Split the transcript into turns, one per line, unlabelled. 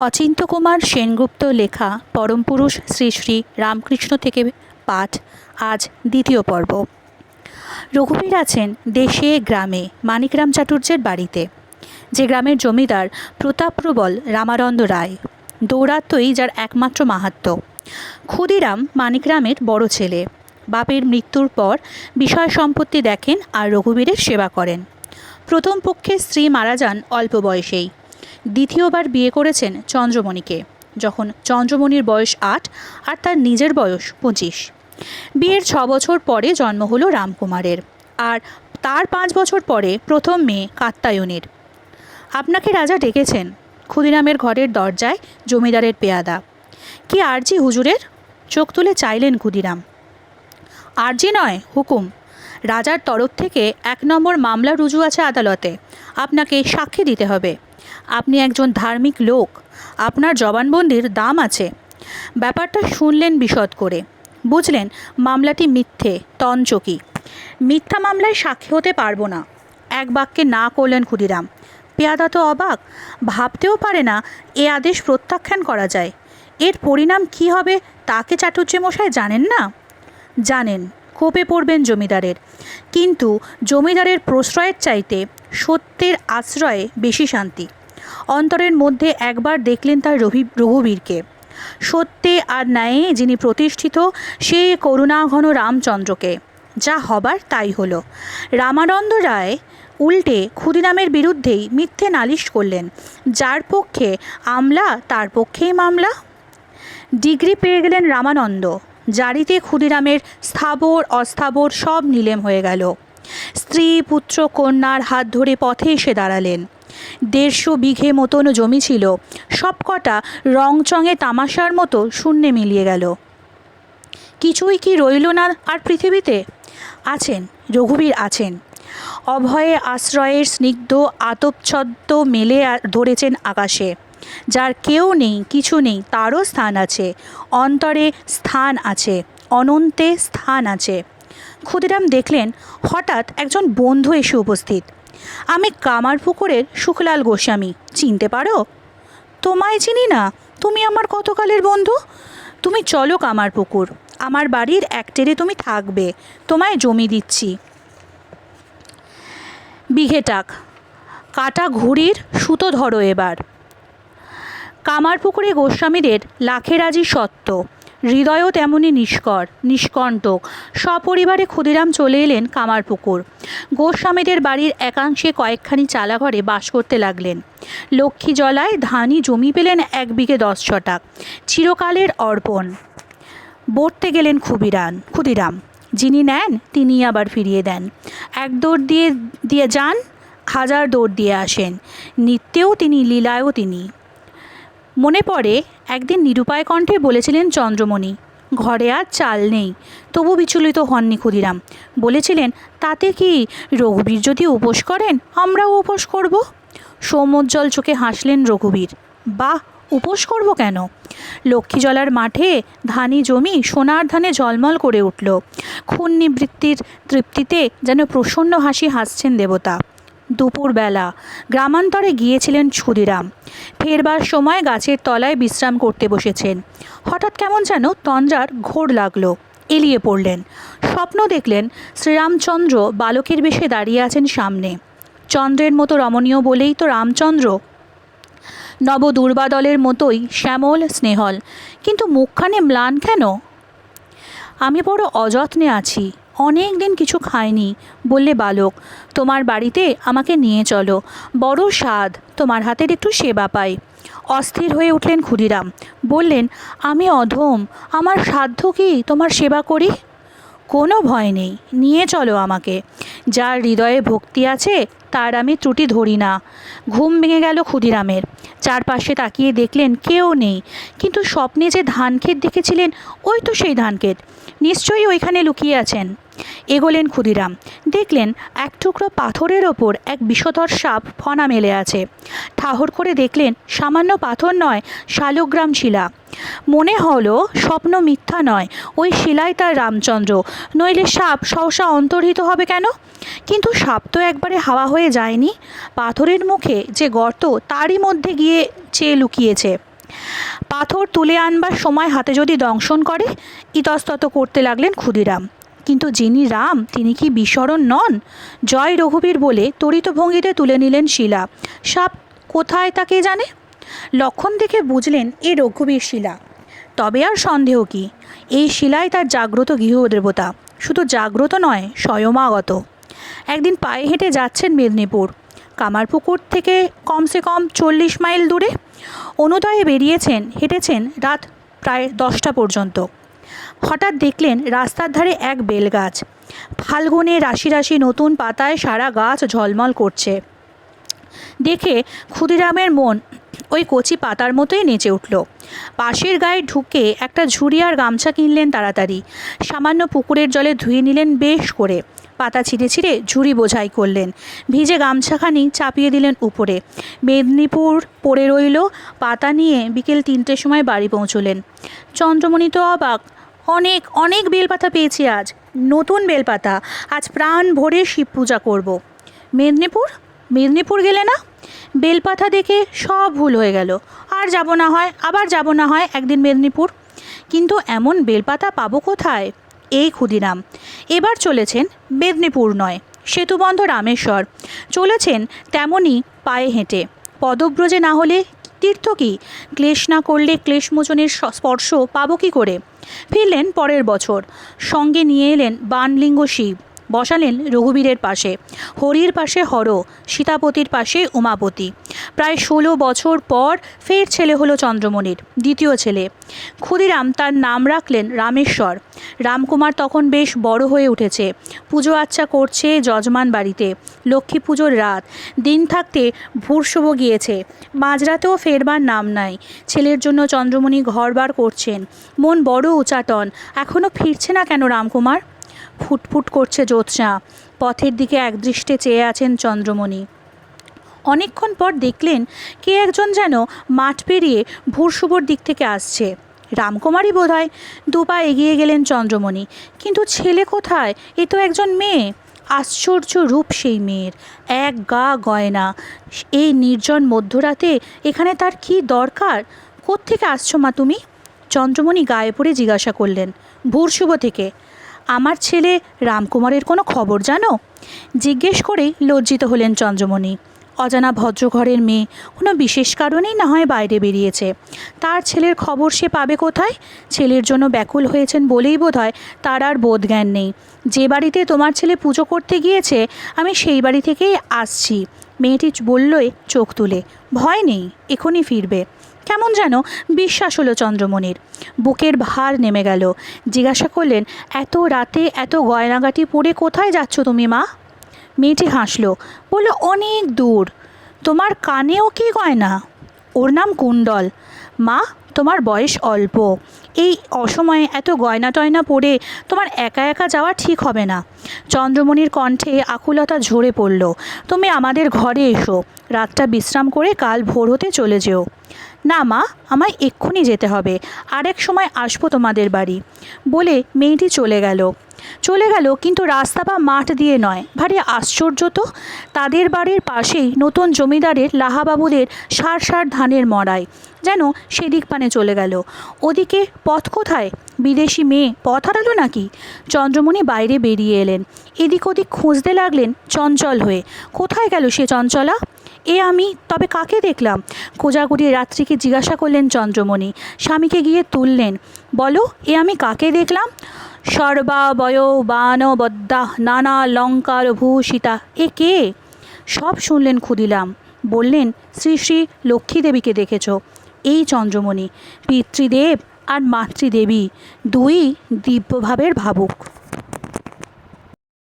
অচিন্ত্য কুমার সেনগুপ্ত লেখা পরমপুরুষ শ্রী শ্রী রামকৃষ্ণ থেকে পাঠ, আজ দ্বিতীয় পর্ব। রঘুবীর আছেন দেশে, গ্রামে, মানিকরাম চাটুর্যের বাড়িতে। যে গ্রামের জমিদার প্রতাপপ্রবল রামানন্দ রায়। দৌরাত্মই যার একমাত্র মাহাত্ম্য ক্ষুদিরাম মানিকরামের বড় ছেলে। বাপের মৃত্যুর পর বিষয় সম্পত্তি দেখেন আর রঘুবীরের সেবা করেন। প্রথম পক্ষে স্ত্রী মারা যান অল্প বয়সেই। দ্বিতীয়বার বিয়ে করেছেন চন্দ্রমণিকে, যখন চন্দ্রমণির বয়স আট আর তার নিজের বয়স পঁচিশ। বিয়ের ছ বছর পরে জন্ম হলো রামকুমারের আর তার পাঁচ বছর পরে প্রথম মেয়ে কাত্তায়নের। আপনাকে রাজা ডেকেছেন ক্ষুদিরামের ঘরের দরজায় জমিদারের পেয়াদা। কি আরজি হুজুরের? চোখ তুলে চাইলেন ক্ষুদিরাম। আরজি নয়, হুকুম। রাজার তরফ থেকে এক নম্বর মামলা রুজু আছে আদালতে। আপনাকে সাক্ষী দিতে হবে। আপনি একজন ধার্মিক লোক। আপনার জবানবন্দির দাম আছে। ব্যাপারটা শুনলেন বিশদ করে। বুঝলেন, মামলাটি মিথ্যে, তঞ্চকি। মিথ্যা মামলায় সাক্ষী হতে পারব না। এক বাক্যে না করলেন ক্ষুদিরাম। পেয়াদা তো অবাক। ভাবতেও পারে না এ আদেশ প্রত্যাখ্যান করা যায়। এর পরিণাম কি হবে তাকে চাটুর্যে মশাই জানেন না? জানেন কোপে পড়বেন জমিদারের। কিন্তু জমিদারের প্রশ্রয়ের চাইতে সত্যের আশ্রয়ে বেশি শান্তি। অন্তরের মধ্যে একবার দেখলেন তার রবি রঘুবীরকে। সত্যে আর ন্যায়ে যিনি প্রতিষ্ঠিত সেই করুণাঘন রামচন্দ্রকে। যা হবার তাই হলো। রামানন্দ রায় উল্টে ক্ষুদিরামের বিরুদ্ধেই মিথ্যে নালিশ করলেন। যার পক্ষে আমলা, তার পক্ষেই মামলা? ডিগ্রি পেয়ে গেলেন রামানন্দ। জারিতে ক্ষুদিরামের স্থাবর, অস্থাবর সব নিলেম হয়ে গেল। স্ত্রী, পুত্র, কন্যার হাত ধরে পথে এসে দাঁড়ালেন। দেড়শো বিঘে মতন জমি ছিল। সবকটা রংচঙে তামাশার মতো শূন্যে মিলিয়ে গেল। কিছুই কি রইল না আর পৃথিবীতে? আছেন, রঘুবীর আছেন। অভয়ে আশ্রয়ের স্নিগ্ধ আতপছদ্ম মেলে ধরেছেন আকাশে। যার কেউ নেই, কিছু নেই, তারও স্থান আছে। অন্তরে স্থান আছে, অনন্তে স্থান আছে। ক্ষুদিরাম দেখলেন, হঠাৎ একজন বন্ধু এসে উপস্থিত। আমি কামারপুকুরের সুখলাল গোস্বামী, চিনতে পারো? তোমায় চিনি না, তুমি আমার কতকালের বন্ধু? তুমি চলো কামারপুকুর আমার বাড়ির একটেরে তুমি থাকবে, তোমায় জমি দিচ্ছি। বিঘেটাক কাটা ঘুড়ির সুতো ধরো এবার। কামারপুকুরে গোস্বামীদের লাখেরাজি সত্য। হৃদয়ও তেমনি নিষ্কর, নিষ্কণ্টক। সপরিবারে ক্ষুদিরাম চলে এলেন কামারপুকুর। গোস্বামীদের বাড়ির একাংশে কয়েকখানি চালাঘরে বাস করতে লাগলেন। লক্ষ্মী জলায় ধানি জমি পেলেন এক বিঘে দশ ছটাক চিরকালের অর্পণ। বর্তে গেলেন খুবিরান ক্ষুদিরাম। যিনি নেন তিনি আবার ফিরিয়ে দেন। এক দৌড় দিয়ে দিয়ে যান, হাজার দৌড় দিয়ে আসেন। নিত্যেও তিনি, লীলায়ও তিনি। মনে পড়ে একদিন নিরুপায় কণ্ঠে বলেছিলেন, চন্দ্রমণি, ঘরে আর চাল নেই। তবু বিচলিত হননি ক্ষুদিরাম। বলেছিলেন, তাতে কি রঘুবীর যদি উপোস করেন, আমরাও উপোস করব? সৌমজ্জ্বল চোখে হাসলেন রঘুবীর। বাহ, উপোস করব কেন? লক্ষ্মীজলার মাঠে ধানি জমি সোনার ধানে ঝলমল করে উঠল। খুন নিবৃত্তির তৃপ্তিতে যেন প্রসন্ন হাসি হাসছেন দেবতা। দুপুরবেলা। গ্রামান্তরে গিয়েছিলেন ক্ষুদিরাম। ফেরবার সময় গাছের তলায় বিশ্রাম করতে বসেছেন। হঠাৎ কেমন যেন তন্দ্রার ঘোর লাগল। এলিয়ে পড়লেন। স্বপ্ন দেখলেন শ্রীরামচন্দ্র বালকের বেশে দাঁড়িয়ে আছেন সামনে। চন্দ্রের মতো রমণীয় বলেই তো রামচন্দ্র। নব দুর্বাদলের মতোই শ্যামল, স্নেহল। কিন্তু মুখখানে ম্লান কেন? আমি বড় অযত্নে আছি। অনেক দিন কিছু খায়নি। বললে, বালক, তোমার বাড়িতে আমাকে নিয়ে চলো। বড় স্বাদ, তোমার হাতের একটু সেবা পাই। অস্থির হয়ে উঠলেন ক্ষুদিরাম। বললেন, আমি অধম, আমার সাধ্য কি তোমার সেবা করি? কোনো ভয় নেই, নিয়ে চলো আমাকে। যার হৃদয়ে ভক্তি আছে তার আমি ত্রুটি ধরি না। ঘুম ভেঙে গেল ক্ষুদিরামের। চারপাশে তাকিয়ে দেখলেন কেউ নেই। কিন্তু স্বপ্নে যে ধানক্ষেত দেখেছিলেন, ওই তো সেই ধানক্ষেত। নিশ্চয়ই ওইখানে লুকিয়ে আছেন। এগোলেন ক্ষুদিরাম। দেখলেন এক টুকরো পাথরের ওপর এক বিষধর সাপ ফনা মেলে আছে। ঠাহর করে দেখলেন, সামান্য পাথর নয়, শালগ্রাম শিলা। মনে হলো স্বপ্ন মিথ্যা নয়, ওই শিলাই তার রামচন্দ্র। নইলে সাপ সহসা অন্তর্হিত হবে কেন? কিন্তু সাপ তো একবারে হাওয়া হয়ে যায়নি। পাথরের মুখে যে গর্ত, তারই মধ্যে গিয়ে চেয়ে লুকিয়েছে। পাথর তুলে আনবার সময় হাতে যদি দংশন করে, ইতস্তত করতে লাগলেন ক্ষুদিরাম। কিন্তু যিনি রাম, তিনি কি বিস্মরণ নন? জয় রঘুবীর বলে তরিত ভঙ্গিতে তুলে নিলেন শিলা। সাপ কোথায় তাকে জানে? লক্ষণ দেখে বুঝলেন এ রঘুবীর শিলা। তবে আর সন্দেহ কি? এই শিলায় তার জাগ্রত গৃহদেবতা। শুধু জাগ্রত নয়, স্বয়মাগত। একদিন পায়ে হেঁটে যাচ্ছেন মেদিনীপুর। কামারপুকুর থেকে কমসে কম চল্লিশ মাইল দূরে। অনুদয়ে বেরিয়েছেন, হেঁটেছেন রাত প্রায় দশটা পর্যন্ত। হঠাৎ দেখলেন রাস্তার ধারে এক বেলগাছ। ফাল্গুনে রাশি রাশি নতুন পাতায় সারা গাছ ঝলমল করছে। দেখে ক্ষুদিরামের মন ওই কচি পাতার মতোই নেচে উঠল। পাশের গায়ে ঢুকে একটা ঝুড়ি আর গামছা কিনলেন তাড়াতাড়ি। সামান্য পুকুরের জলে ধুয়ে নিলেন বেশ করে। পাতা ছিঁড়ে ছিঁড়ে ঝুড়ি বোঝাই করলেন। ভিজে গামছাখানি চাপিয়ে দিলেন উপরে। মেদিনীপুর পড়ে রইল, পাতা নিয়ে বিকেল তিনটের সময় বাড়ি পৌঁছলেন। চন্দ্রমণি তো অবাক, অনেক অনেক বেলপাতা পেয়েছি আজ। নতুন বেলপাতা, আজ প্রাণ ভরে শিব পূজা করব। মেদিনীপুর? মেদিনীপুর গেলে না? বেলপাতা দেখে সব ভুল হয়ে গেল। আর যাব না হয়, আবার যাব না হয় একদিন মেদিনীপুর। কিন্তু এমন বেলপাতা পাবো কোথায়? এই ক্ষুদিরাম। এবার চলেছেন মেদিনীপুর নয়, সেতুবন্ধ রামেশ্বর। চলেছেন তেমনই পায়ে হেঁটে। পদব্রজে না হলে তীর্থ কি? ক্লেশ না করলে ক্লেশমোচনের স্পর্শ পাবো কি করে? ফিরলেন পরের বছর। সঙ্গে নিয়ে এলেন বানলিঙ্গ শিব। বসালেন রঘুবীরের পাশে। হরির পাশে হর, সীতাপতির পাশে উমাপতি। প্রায় ষোলো বছর পর ফের ছেলে হলো চন্দ্রমণির, দ্বিতীয় ছেলে। ক্ষুদিরাম তার নাম রাখলেন রামেশ্বর। রামকুমার তখন বেশ বড় হয়ে উঠেছে। পুজো আচ্চা করছে যজমান বাড়িতে। লক্ষ্মী পুজোর রাত। দিন থাকতে ভূর্ষব গিয়েছে। মাঝরাতেও ফেরবার নাম নাই। ছেলের জন্য চন্দ্রমণি ঘরবার করছেন। মন বড় উচাটন। এখনও ফিরছে না কেন রামকুমার? ফুটফুট করছে জ্যোৎস্না। পথের দিকে একদৃষ্টে চেয়ে আছেন চন্দ্রমণি। অনেকক্ষণ পর দেখলেন কে একজন যেন মাঠ পেরিয়ে ভূরশুভর দিক থেকে আসছে। রামকুমারই বোধ হয় দুপা এগিয়ে গেলেন চন্দ্রমণি। কিন্তু ছেলে কোথায়? এ তো একজন মেয়ে। আশ্চর্য রূপ সেই মেয়ের। এক গা গয়না। এই নির্জন মধ্যরাতে এখানে তার কি দরকার? কোত্থেকে আসছো মা তুমি? চন্দ্রমণি গায়ে পড়ে জিজ্ঞাসা করলেন। ভূরশুভ থেকে। আমার ছেলে রামকুমারের কোনো খবর জানো? জিজ্ঞেস করেই লজ্জিত হলেন চন্দ্রমণি। অজানা ভদ্রঘরের মেয়ে কোনো বিশেষ কারণেই না হয় বাইরে বেরিয়েছে। তার ছেলের খবর সে পাবে কোথায়? ছেলের জন্য ব্যাকুল হয়েছেন বলেই বোধ হয় তার আর বোধজ্ঞান নেই। যে বাড়িতে তোমার ছেলে পুজো করতে গিয়েছে, আমি সেই বাড়ি থেকেই আসছি। মেয়েটি বললই চোখ তুলে, ভয় নেই, এখনই ফিরবে। কেমন যেন বিশ্বাস হলো চন্দ্রমণির। বুকের ভার নেমে গেল। জিজ্ঞাসা করলেন, এত রাতে এত গয়নাগাটি পরে কোথায় যাচ্ছ তুমি, মা? মেয়েটি হাসলো বলল অনেক দূর। তোমার কানেও কি গয়না? ওর নাম কুণ্ডল। মা, তোমার বয়স অল্প। এই অসময়ে এত গয়না টয়না পরে তোমার একা একা যাওয়া ঠিক হবে না। চন্দ্রমণির কণ্ঠে আকুলতা ঝরে পড়ল। তুমি আমাদের ঘরে এসো। রাতটা বিশ্রাম করে কাল ভোর হতে চলে যেও। না মা, আমায় এক্ষুনি যেতে হবে। আরেক সময় আসব তোমাদের বাড়ি। বলে মেয়েটি চলে গেল। চলে গেল কিন্তু রাস্তা বা মাঠ দিয়ে নয়। ভারী আশ্চর্য তো। তাদের বাড়ির পাশেই নতুন জমিদারের লাহাবাবুদের সার সার ধানের মড়াই। যেন সেদিক পানে চলে গেল। ওদিকে পথ কোথায়? বিদেশি মেয়ে পথ হারালো নাকি? চন্দ্রমণি বাইরে বেরিয়ে এলেন। এদিক ওদিক খুঁজতে লাগলেন চঞ্চল হয়ে। কোথায় গেল সে চঞ্চলা? এ আমি, তবে কাকে দেখলাম? কোজাগুড়ি রাত্রিকে জিজ্ঞাসা করলেন চন্দ্রমণি। স্বামীকে গিয়ে তুললেন, বলো, এ আমি কাকে দেখলাম? সর্বাবয় বানবদ্দা, নানা লঙ্কার ভূষিতা। এ কে? সব শুনলেন ক্ষুদিলাম। বললেন, শ্রী শ্রী লক্ষ্মী দেবীকে দেখেছ। এই চন্দ্রমণি, পিতৃদেব আর মাতৃদেবী, দুই দিব্যভাবের ভাবুক।